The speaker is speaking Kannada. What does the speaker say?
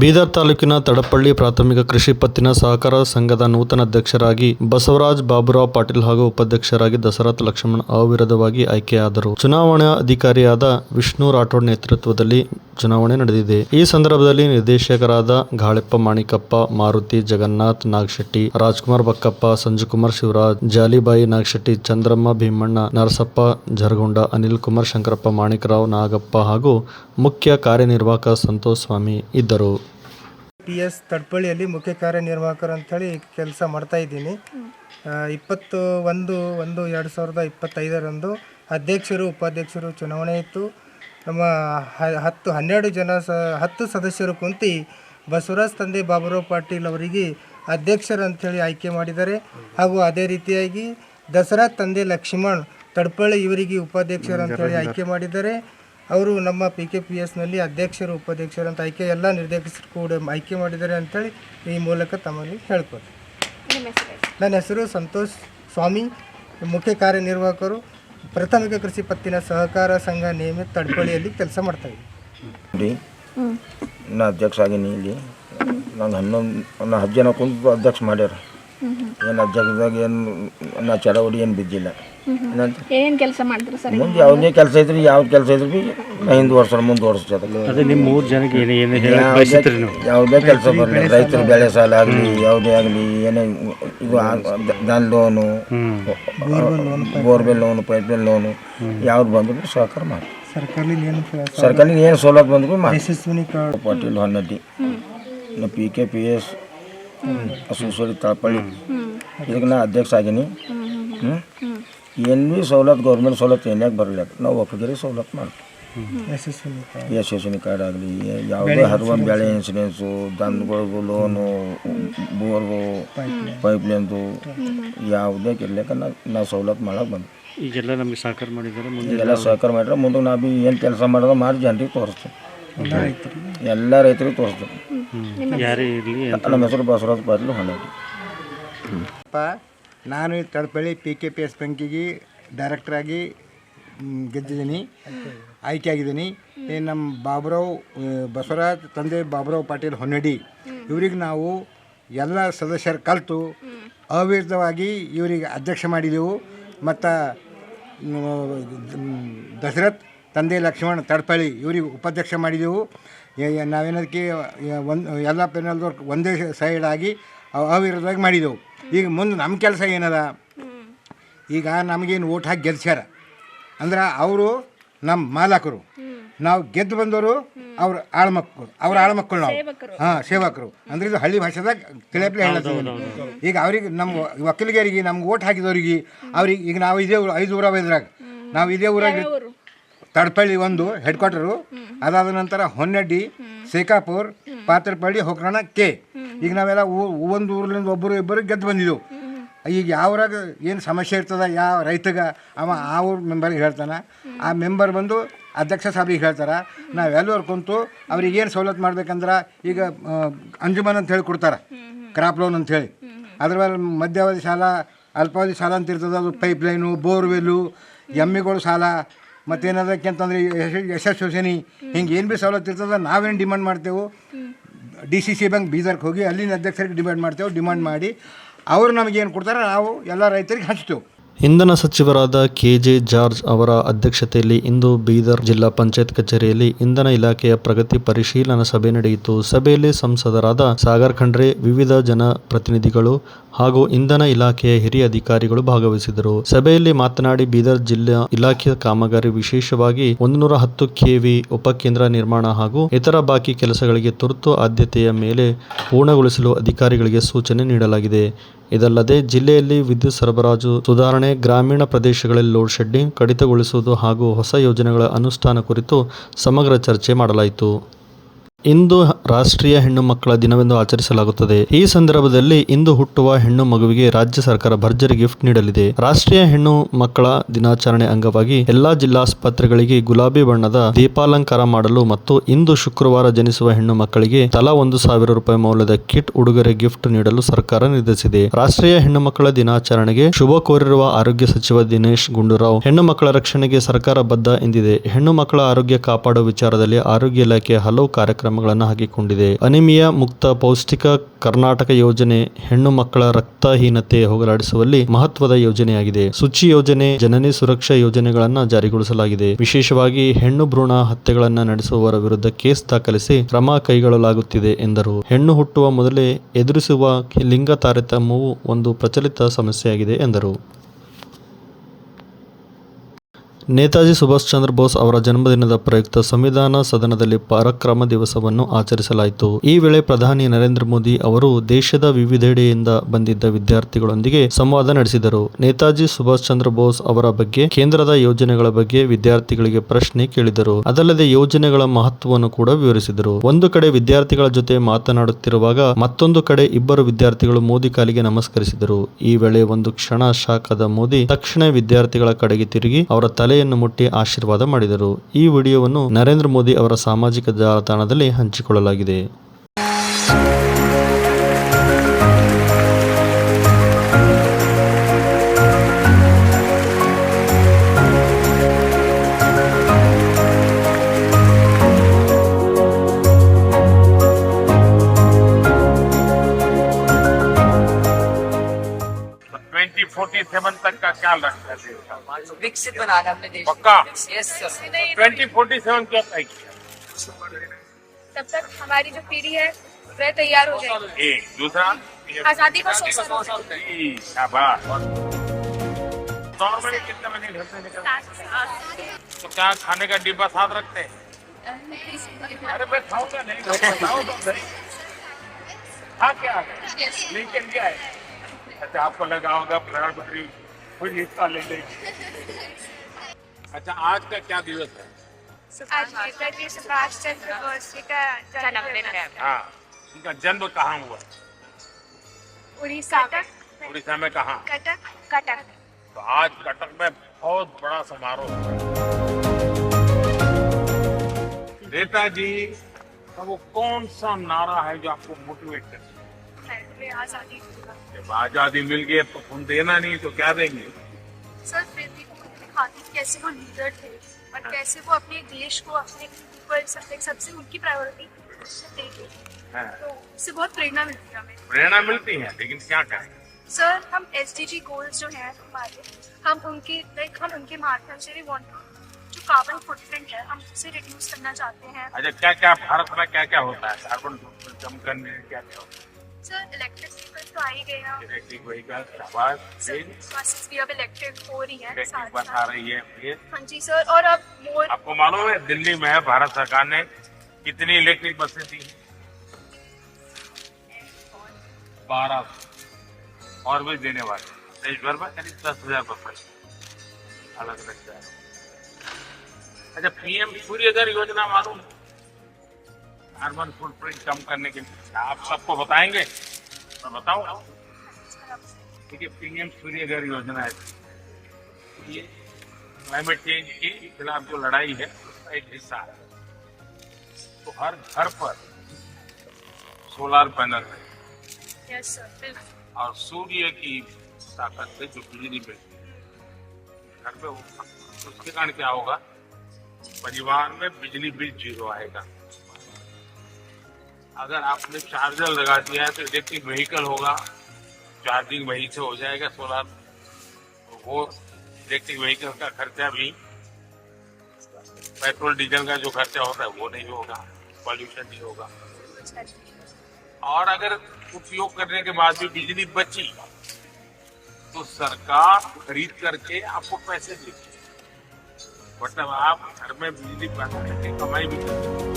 ಬೀದರ್ ತಾಲೂಕಿನ ತಡಪಳ್ಳಿ ಪ್ರಾಥಮಿಕ ಕೃಷಿ ಪತ್ತಿನ ಸಹಕಾರ ಸಂಘದ ನೂತನ ಅಧ್ಯಕ್ಷರಾಗಿ ಬಸವರಾಜ್ ಬಾಬುರಾವ್ ಪಾಟೀಲ್ ಹಾಗೂ ಉಪಾಧ್ಯಕ್ಷರಾಗಿ ದಸರಥ್ ಲಕ್ಷ್ಮಣ್ ಅವಿರೋಧವಾಗಿ ಆಯ್ಕೆಯಾದರು. ಚುನಾವಣಾ ಅಧಿಕಾರಿಯಾದ ವಿಷ್ಣು ರಾಠೋಡ್ ನೇತೃತ್ವದಲ್ಲಿ ಚುನಾವಣೆ ನಡೆದಿದೆ. ಈ ಸಂದರ್ಭದಲ್ಲಿ ನಿರ್ದೇಶಕರಾದ ಗಾಳೆಪ್ಪ ಮಾಣಿಕಪ್ಪ, ಮಾರುತಿ ಜಗನ್ನಾಥ್, ನಾಗಶೆಟ್ಟಿ, ರಾಜ್ಕುಮಾರ್ ಬಕ್ಕಪ್ಪ, ಸಂಜುಕುಮಾರ್ ಶಿವರಾಜ್, ಜಾಲಿಬಾಯಿ ನಾಗಶೆಟ್ಟಿ, ಚಂದ್ರಮ್ಮ ಭೀಮಣ್ಣ, ನರಸಪ್ಪ ಜರಗೊಂಡ, ಅನಿಲ್ ಕುಮಾರ್ ಶಂಕರಪ್ಪ ಮಾಣಿಕರಾವ್ ನಾಗಪ್ಪ ಹಾಗೂ ಮುಖ್ಯ ಕಾರ್ಯನಿರ್ವಾಹಕ ಸಂತೋಷ್ ಸ್ವಾಮಿ ಇದ್ದರು. ಪಿ ಎಸ್ ತಡ್ಪಳ್ಳಿಯಲ್ಲಿ ಮುಖ್ಯ ಕಾರ್ಯನಿರ್ವಾಹಕರು ಅಂಥೇಳಿ ಕೆಲಸ ಮಾಡ್ತಾ ಇದ್ದೀನಿ. ಇಪ್ಪತ್ತು ಒಂದು ಒಂದು ಎರಡು ಸಾವಿರದ ಇಪ್ಪತ್ತೈದರಂದು ಅಧ್ಯಕ್ಷರು, ಉಪಾಧ್ಯಕ್ಷರು ಚುನಾವಣೆ ಇತ್ತು. ನಮ್ಮ ಹತ್ತು, ಹನ್ನೆರಡು ಜನ ಸ, ಹತ್ತು ಸದಸ್ಯರು ಕುಂತು ಬಸವರಾಜ್ ತಂದೆ ಬಾಬುರಾವ್ ಪಾಟೀಲ್ ಅವರಿಗೆ ಅಧ್ಯಕ್ಷರು ಅಂಥೇಳಿ ಆಯ್ಕೆ ಮಾಡಿದ್ದಾರೆ. ಹಾಗೂ ಅದೇ ರೀತಿಯಾಗಿ ದಸರಾ ತಂದೆ ಲಕ್ಷ್ಮಣ್ ತಡ್ಪಳ್ಳಿ ಇವರಿಗೆ ಉಪಾಧ್ಯಕ್ಷರು ಅಂತೇಳಿ ಆಯ್ಕೆ ಮಾಡಿದ್ದಾರೆ. ಅವರು ನಮ್ಮ ಪಿ ಕೆ ಪಿ ಎಸ್ನಲ್ಲಿ ಅಧ್ಯಕ್ಷರು ಉಪಾಧ್ಯಕ್ಷರು ಅಂತ ಆಯ್ಕೆ ಎಲ್ಲ ನಿರ್ದೇಶಕರು ಕೂಡ ಆಯ್ಕೆ ಮಾಡಿದ್ದಾರೆ ಅಂತೇಳಿ ಈ ಮೂಲಕ ತಮ್ಮಲ್ಲಿ ಹೇಳ್ಕೊತೀನಿ ನನ್ನ ಹೆಸರು ಸಂತೋಷ್ ಸ್ವಾಮಿ ಮುಖ್ಯ ಕಾರ್ಯನಿರ್ವಾಹಕರು ಪ್ರಾಥಮಿಕ ಕೃಷಿ ಪತ್ತಿನ ಸಹಕಾರ ಸಂಘ ನಿಯಮಿತ ತಡ್ಕೊಳ್ಳಿಯಲ್ಲಿ ಕೆಲಸ ಮಾಡ್ತಾ ಇದ್ದೀವಿ ನಾ ಅಧ್ಯಕ್ಷ ಆಗೀನಿ ಇಲ್ಲಿ. ನಾನು ಹನ್ನೊಂದು ನಾ ಹತ್ತು ಜನ ಕುಂತು ಅಧ್ಯಕ್ಷ ಮಾಡ್ಯಾರ. ಏನು ಅಧ್ಯಕ್ಷದಾಗ ಏನು ನಾ ಚಡವಡಿ ಏನು ಬಿದ್ದಿಲ್ಲ. ಏನೇನು ಕೆಲಸ ಮಾಡಿದ್ರು ಸರ್ ಮುಂದೆ ಯಾವುದೇ ಕೆಲಸ ಐತ್ರಿ ಯಾವ ಕೆಲಸ ಐತ್ರಿ ಬಿ ಹಿಂದೆ ವರ್ಷ ಮುಂದೆ ಅದೇ ನಿಮ್ಮ ಮೂರು ಜನಕ್ಕೆ ಏನು ಏನು ಹೇಳಕ್ ಬಯಸಿದ್ರಿ ನೀವು? ಯಾವುದೇ ಕೆಲಸ ಬರಲಿ. ರೈತರು ಬೆಳೆ ಸಾಲ ಆಗಲಿ ಯಾವುದೇ ಆಗಲಿ ಏನೇ ಇದು than loan borewell loan pipe well loan ಯಾವ್ದು ಬಂದ್ರು ಸಹಕಾರ ಮಾಡಿ ಸರ್ಕಾರದಿಂದ ಏನು ಸವಲತ್ತು ಬಂದ್ರು ಮಾಡಿ Patil Honnaddi P K P S associate Talapalli. ಇದಕ್ಕೆ ನಾ ಅಧ್ಯಕ್ಷ ಆಗೀನಿ. ಹ್ಞೂ ಏನು ಭೀ ಸವಲತ್ತು ಗೌರ್ಮೆಂಟ್ ಸವಲತ್ತು ಏನ್ಯಾಗ ಬರಲ್ಲ ನಾವು ಒಕ್ಕಗಿರಿ ಸವಲತ್ತು ಮಾಡ್ತೀವಿ. ಯಶಸ್ವಿನಿ ಕಾರ್ಡ್. ಆಗಲಿ ಯಾವುದೇ ಹರ್ವ ಬೆಳೆ ಇನ್ಸೂರೆನ್ಸು ದನಗಳಿಗೂ ಲೋನು ಬೋರ್ಗು ಪೈಪ್ಲೈನ್ದು ಯಾವುದೇ ಕೆರ್ಲಿಕ್ಕೆ ನಾವು ನಾವು ಸವಲತ್ತು ಮಾಡೋಕೆ ಬಂದು ಈಗೆಲ್ಲ ನಮಗೆ ಸಹಕಾರ ಮಾಡಿದ್ದಾರೆ ಮುಂದೆ ಇದೆಲ್ಲ ಸಹಕಾರ ಮಾಡಿದ್ರೆ ಮುಂದೆ ನಾ ಭೀ ಏನು ಕೆಲಸ ಮಾಡೋದು ಮಾಡಿ ಜನರಿಗೆ ತೋರಿಸ್ತೀವಿ. ಎಲ್ಲ ರೈತರಿಗೆ ತೋರಿಸ್ತೀವಿ. ಯಾರೇ ಇರಲಿ ನಮ್ಮ ಹೆಸರು ಬಸವರಾಜ್ ಪಾಟೀಲ್ ಅಪ್ಪ ನಾನು Tadapalli P K P S ಬ್ಯಾಂಕಿಗೆ ಡೈರೆಕ್ಟ್ರಾಗಿ ಗೆದ್ದಿದ್ದೀನಿ. ಆಯ್ಕೆ ಆಗಿದ್ದೀನಿ. ನಮ್ಮ ಬಾಬುರಾವ್ ಬಸವರಾಜ್ ತಂದೆ ಬಾಬುರಾವ್ ಪಾಟೀಲ್ ಹೊನ್ನಡಿ ಇವ್ರಿಗೆ ನಾವು ಎಲ್ಲ ಸದಸ್ಯರು ಕಲಿತು ಅವಿರುದ್ಧವಾಗಿ ಇವರಿಗೆ ಅಧ್ಯಕ್ಷ ಮಾಡಿದೆವು. ಮತ್ತು ದಶರಥ್ ತಂದೆ ಲಕ್ಷ್ಮಣ್ ತಡಪಳ್ಳಿ ಇವ್ರಿಗೆ ಉಪಾಧ್ಯಕ್ಷ ಮಾಡಿದೆವು. ನಾವೇನದಕ್ಕೆ ಒಂದು ಎಲ್ಲ ಪೆನಲ್ದವ್ರು ಒಂದೇ ಸೈಡ್ ಆಗಿ ಅವ- ಅವಿರೋಧವಾಗಿ ಮಾಡಿದೆವು. ಈಗ ಮುಂದೆ ನಮ್ಮ ಕೆಲಸ ಏನದ? ಈಗ ನಮಗೇನು ಓಟ್ ಹಾಕಿ ಗೆಲ್ಸ್ಯಾರ. ಅಂದ್ರೆ ಅವರು ನಮ್ಮ ಮಾಲಕರು. ನಾವು ಗೆದ್ದು ಬಂದವರು ಅವ್ರ ಆಳ್ಮಕ್ಕಳು ಅವ್ರ ಆಳ್ಮಕ್ಕಳು ನಾವು. ಹಾಂ ಸೇವಕರು. ಅಂದ್ರೆ ಇದು ಹಳ್ಳಿ ಭಾಷೆದಾಗ ತಿಳಿಯಪ್ಲೆ ಹೇಳ್ತೀನಿ ಈಗ ಅವ್ರಿಗೆ ನಮ್ಮ ವಕೀಲಗರಿಗೆ ನಮ್ಗೆ ಓಟ್ ಹಾಕಿದವ್ರಿಗೆ ಅವ್ರಿಗೆ ಈಗ ನಾವು ಇದೇ ಊರು ಐದು ಊರಾವ ಇದ್ರಾಗ. ನಾವು ಇದೇ ಊರಾಗ ತಡಪಳ್ಳಿ ಒಂದು ಹೆಡ್ ಕ್ವಾರ್ಟರು ಅದಾದ ನಂತರ ಹೊನ್ನಡ್ಡಿ ಶೇಖಾಪುರ್ ಪಾತ್ರಪಳ್ಳಿ ಹೊಕ್ರಣ ಕೆ. ಈಗ ನಾವೆಲ್ಲ ಒಂದು ಊರ್ಲಿಂದ ಒಬ್ಬರು ಇಬ್ಬರು ಗೆದ್ದು ಬಂದಿದ್ದೆವು ಈಗ ಯಾವ್ರಾಗ ಏನು ಸಮಸ್ಯೆ ಇರ್ತದ ಯಾವ ರೈತಗ ಅವ ಆ ಊರು ಮೆಂಬರ್ಗೆ ಹೇಳ್ತಾನೆ. ಆ ಮೆಂಬರ್ ಬಂದು ಅಧ್ಯಕ್ಷ ಸಾಬ್ರಿಗೆ ಹೇಳ್ತಾರೆ. ನಾವೆಲ್ಲರೂ ಕುಂತು ಅವ್ರಿಗೆ ಏನು ಸವಲತ್ತು ಮಾಡ್ಬೇಕಂದ್ರೆ ಈಗ ಅಂಜುಮನ್ ಅಂತ ಹೇಳಿ ಕೊಡ್ತಾರೆ. ಕ್ರಾಪ್ ಲೋನ್ ಅಂತ ಹೇಳಿ. ಅದ್ರ ಮೇಲೆ ಮಧ್ಯಾವಧಿ ಸಾಲ ಅಲ್ಪಾವಧಿ ಸಾಲ ಅಂತ ಇರ್ತದೆ ಅದು ಪೈಪ್ ಲೈನು ಬೋರ್ವೆಲ್ಲು ಎಮ್ಮಿಗಳು ಸಾಲ ಮತ್ತೇನದಕ್ಕೆ ಅಂತಂದ್ರೆ ಯಶ ಯಶಸ್ ಯೋಜನೆ ಹಿಂಗೆ ಏನು ಭೀ ಸವಲತ್ತು ಇರ್ತದೆ, ನಾವೇನು ಡಿಮಾಂಡ್ ಮಾಡ್ತೇವೆ? ಡಿ ಸಿ ಸಿ ಬ್ಯಾಂಕ್ ಬೀದರ್ಗೆ ಹೋಗಿ ಅಲ್ಲಿನ ಅಧ್ಯಕ್ಷರಿಗೆ ಡಿಮಾಂಡ್ ಮಾಡ್ತೇವೆ ಡಿಮಾಂಡ್ ಮಾಡಿ ಅವರು ನಮಗೇನು ಕೊಡ್ತಾರೆ ನಾವು ಎಲ್ಲ ರೈತರಿಗೆ ಹಂಚ್ತೇವೆ. ಇಂಧನ ಸಚಿವರಾದ ಕೆ ಜೆ ಜಾರ್ಜ್ ಅವರ ಅಧ್ಯಕ್ಷತೆಯಲ್ಲಿ ಇಂದು ಬೀದರ್ ಜಿಲ್ಲಾ ಪಂಚಾಯತ್ ಕಚೇರಿಯಲ್ಲಿ ಇಂಧನ ಇಲಾಖೆಯ ಪ್ರಗತಿ ಪರಿಶೀಲನಾ ಸಭೆ ನಡೆಯಿತು. ಸಭೆಯಲ್ಲಿ ಸಂಸದರಾದ ಸಾಗರ್ ಖಂಡ್ರೆ, ವಿವಿಧ ಜನಪ್ರತಿನಿಧಿಗಳು ಹಾಗೂ ಇಂಧನ ಇಲಾಖೆಯ ಹಿರಿಯ ಅಧಿಕಾರಿಗಳು ಭಾಗವಹಿಸಿದರು. ಸಭೆಯಲ್ಲಿ ಮಾತನಾಡಿ, ಬೀದರ್ ಜಿಲ್ಲಾ ಇಲಾಖೆಯ ಕಾಮಗಾರಿ ವಿಶೇಷವಾಗಿ ಒಂದು ನೂರ ಹತ್ತು ಕೆವಿ ಉಪಕೇಂದ್ರ ನಿರ್ಮಾಣ ಹಾಗೂ ಇತರ ಬಾಕಿ ಕೆಲಸಗಳಿಗೆ ತುರ್ತು ಆದ್ಯತೆಯ ಮೇಲೆ ಪೂರ್ಣಗೊಳಿಸಲು ಅಧಿಕಾರಿಗಳಿಗೆ ಸೂಚನೆ ನೀಡಲಾಗಿದೆ. ಇದಲ್ಲದೆ, ಜಿಲ್ಲೆಯಲ್ಲಿ ವಿದ್ಯುತ್ ಸರಬರಾಜು ಸುಧಾರಣೆ, ಗ್ರಾಮೀಣ ಪ್ರದೇಶಗಳಲ್ಲಿ ಲೋಡ್ ಶೆಡ್ಡಿಂಗ್ ಕಡಿತಗೊಳಿಸುವುದು ಹಾಗೂ ಹೊಸ ಯೋಜನೆಗಳ ಅನುಷ್ಠಾನ ಕುರಿತು ಸಮಗ್ರ ಚರ್ಚೆ ಮಾಡಲಾಯಿತು. ಇಂದು ರಾಷ್ಟ್ರೀಯ ಹೆಣ್ಣು ಮಕ್ಕಳ ದಿನವೆಂದು ಆಚರಿಸಲಾಗುತ್ತದೆ. ಈ ಸಂದರ್ಭದಲ್ಲಿ ಇಂದು ಹುಟ್ಟುವ ಹೆಣ್ಣು ಮಗುವಿಗೆ ರಾಜ್ಯ ಸರ್ಕಾರ ಭರ್ಜರಿ ಗಿಫ್ಟ್ ನೀಡಲಿದೆ. ರಾಷ್ಟ್ರೀಯ ಹೆಣ್ಣು ಮಕ್ಕಳ ದಿನಾಚರಣೆ ಅಂಗವಾಗಿ ಎಲ್ಲಾ ಜಿಲ್ಲಾಸ್ಪತ್ರೆಗಳಿಗೆ ಗುಲಾಬಿ ಬಣ್ಣದ ದೀಪಾಲಂಕಾರ ಮಾಡಲು ಮತ್ತು ಇಂದು ಶುಕ್ರವಾರ ಜನಿಸುವ ಹೆಣ್ಣು ಮಕ್ಕಳಿಗೆ ತಲಾ ಒಂದು ಸಾವಿರ ರೂಪಾಯಿ ಮೌಲ್ಯದ ಕಿಟ್ ಉಡುಗೊರೆ ಗಿಫ್ಟ್ ನೀಡಲು ಸರ್ಕಾರ ನಿರ್ಧರಿಸಿದೆ. ರಾಷ್ಟ್ರೀಯ ಹೆಣ್ಣು ಮಕ್ಕಳ ದಿನಾಚರಣೆಗೆ ಶುಭ ಕೋರಿರುವ ಆರೋಗ್ಯ ಸಚಿವ ದಿನೇಶ್ ಗುಂಡೂರಾವ್, ಹೆಣ್ಣು ಮಕ್ಕಳ ರಕ್ಷಣೆಗೆ ಸರ್ಕಾರ ಬದ್ಧ ಎಂದಿದೆ. ಹೆಣ್ಣು ಮಕ್ಕಳ ಆರೋಗ್ಯ ಕಾಪಾಡುವ ವಿಚಾರದಲ್ಲಿ ಆರೋಗ್ಯ ಇಲಾಖೆ ಹಲವು ಕಾರ್ಯಕ್ರಮ ಕ್ರಮಗಳನ್ನು ಹಾಕಿಕೊಂಡಿದೆ. ಅನಿಮಿಯಾ ಮುಕ್ತ ಪೌಷ್ಟಿಕ ಕರ್ನಾಟಕ ಯೋಜನೆ ಹೆಣ್ಣು ಮಕ್ಕಳ ರಕ್ತಹೀನತೆ ಹೋಗಲಾಡಿಸುವಲ್ಲಿ ಮಹತ್ವದ ಯೋಜನೆಯಾಗಿದೆ. ಶುಚಿ ಯೋಜನೆ, ಜನನಿ ಸುರಕ್ಷಾ ಯೋಜನೆಗಳನ್ನು ಜಾರಿಗೊಳಿಸಲಾಗಿದೆ. ವಿಶೇಷವಾಗಿ ಹೆಣ್ಣು ಭ್ರೂಣ ಹತ್ಯೆಗಳನ್ನು ನಡೆಸುವವರ ವಿರುದ್ಧ ಕೇಸ್ ದಾಖಲಿಸಿ ಕ್ರಮ ಕೈಗೊಳ್ಳಲಾಗುತ್ತಿದೆ ಎಂದರು. ಹೆಣ್ಣು ಹುಟ್ಟುವ ಮೊದಲೇ ಎದುರಿಸುವ ಲಿಂಗ ತಾರತಮ್ಯವು ಒಂದು ಪ್ರಚಲಿತ ಸಮಸ್ಯೆಯಾಗಿದೆ ಎಂದರು. ನೇತಾಜಿ ಸುಭಾಷ್ ಚಂದ್ರ ಬೋಸ್ ಅವರ ಜನ್ಮದಿನದ ಪ್ರಯುಕ್ತ ಸಂವಿಧಾನ ಸದನದಲ್ಲಿ ಪರಾಕ್ರಮ ದಿವಸವನ್ನು ಆಚರಿಸಲಾಯಿತು. ಈ ವೇಳೆ ಪ್ರಧಾನಿ ನರೇಂದ್ರ ಮೋದಿ ಅವರು ದೇಶದ ವಿವಿಧೆಡೆಯಿಂದ ಬಂದಿದ್ದ ವಿದ್ಯಾರ್ಥಿಗಳೊಂದಿಗೆ ಸಂವಾದ ನಡೆಸಿದರು. ನೇತಾಜಿ ಸುಭಾಷ್ ಚಂದ್ರ ಬೋಸ್ ಅವರ ಬಗ್ಗೆ ಕೇಂದ್ರದ ಯೋಜನೆಗಳ ಬಗ್ಗೆ ವಿದ್ಯಾರ್ಥಿಗಳಿಗೆ ಪ್ರಶ್ನೆ ಕೇಳಿದರು. ಅದಲ್ಲದೆ ಯೋಜನೆಗಳ ಮಹತ್ವವನ್ನು ಕೂಡ ವಿವರಿಸಿದರು. ಒಂದು ಕಡೆ ವಿದ್ಯಾರ್ಥಿಗಳ ಜೊತೆ ಮಾತನಾಡುತ್ತಿರುವಾಗ ಮತ್ತೊಂದು ಕಡೆ ಇಬ್ಬರು ವಿದ್ಯಾರ್ಥಿಗಳು ಮೋದಿ ಕಾಲಿಗೆ ನಮಸ್ಕರಿಸಿದರು. ಈ ವೇಳೆ ಒಂದು ಕ್ಷಣ ಶಾಖದ ಮೋದಿ ತಕ್ಷಣ ವಿದ್ಯಾರ್ಥಿಗಳ ಕಡೆಗೆ ತಿರುಗಿ ಅವರ ತಲೆಯನ್ನು ಮುಟ್ಟಿ ಆಶೀರ್ವಾದ ಮಾಡಿದರು. ಈ ವಿಡಿಯೋವನ್ನು ನರೇಂದ್ರ ಮೋದಿ ಅವರ ಸಾಮಾಜಿಕ ಜಾಲತಾಣದಲ್ಲಿ ಹಂಚಿಕೊಳ್ಳಲಾಗಿದೆ. फोर्टी सेवन तक का ख्याल रखना है देश का विकसित बनाना अपने देश पक्का? यस ट्वेंटी फोर्टी सेवन क्यों तय किया तब तक हमारी जो पीढ़ी है वह तैयार हो जाएगी। एक दूसरा? आज़ादी को शाबाश। नॉर्मली कितने बजे घर से निकलते तो क्या खाने का डिब्बा साथ रखते हैं? अरे मैं खाऊँगा नहीं बताओ तो सही। हाँ क्या? लेकिन क्या है? अच्छा आपको लगा होगा प्रधानमंत्री खुद हिस्सा ले लेंगे अच्छा आज का क्या दिवस है? आज नेताजी सुभाष चंद्र बोस जी का जन्मदिन है। हाँ उनका जन्म कहाँ हुआ? उड़ीसा में। उड़ीसा में कहाँ? कटक। कटक। तो आज कटक में बहुत बड़ा समारोह नेताजी का वो कौन सा नारा है जो आपको मोटिवेट करता पहले आज़ादी जब आज़ादी मिल गई तो तुम देना नहीं तो क्या देंगे? सर फिर भी मुझे दिखाती कैसे वो लीडर थे? और कैसे वो अपने देश को अपने सबसे सबसे उनकी प्रायोरिटी देखे हाँ, तो उससे बहुत प्रेरणा मिलती है हमें। प्रेरणा मिलती है लेकिन क्या करें? सर हम एस डी जी गोल्स जो हैं हमारे हम उनके लाइक हम उनके माध्यम से भी वांट जो कार्बन फुटप्रिंट है हम उसे रिड्यूस करना चाहते हैं। अच्छा क्या क्या भारत में क्या क्या होता है? कार्बन फुटप्रिंट कम करने क्या क्या होता सर इलेक्ट्रिक व्हीकल तो आ ही गए हैं। इलेक्ट्रिक व्हीकल सर बसेस भी अब इलेक्ट्रिक हो रही है इलेक्ट्रिक बस आ रही है ये। हाँ जी सर और अब मोर आपको मालूम है दिल्ली में भारत सरकार ने कितनी इलेक्ट्रिक बसें दी बारह और भी देने वाले देश भर में करीब दस हज़ार बसें अलग अलग अच्छा पीएम सूर्यघर योजना मालूम है? कार्बन फुटप्रिंट कम करने के लिए। आप सबको बताएँगे? मैं बताऊँ? देखिए पीएम सूर्यघर योजना है। ये क्लाइमेट चेंज के खिलाफ जो लड़ाई है उसका एक हिस्सा है। तो हर घर पर सोलर पैनल है। यस सर और सूर्य की ताकत से जो बिजली मिलती है घर पे उसके कारण क्या होगा? परिवार में बिजली बिल ज़ीरो आएगा। अगर आपने चार्जर लगा दिया है तो इलेक्ट्रिक व्हीकल होगा। चार्जिंग वहीं से हो जाएगा सोलर। तो वो इलेक्ट्रिक व्हीकल का खर्चा भी, पेट्रोल, डीजल का जो खर्चा होता है, वो नहीं होगा। पॉल्यूशन नहीं होगा। और अगर उपयोग करने के बाद भी बिजली बची तो सरकार खरीद करके आपको पैसे देगी। मतलब आप घर में बिजली पैदा करके कमाई भी करते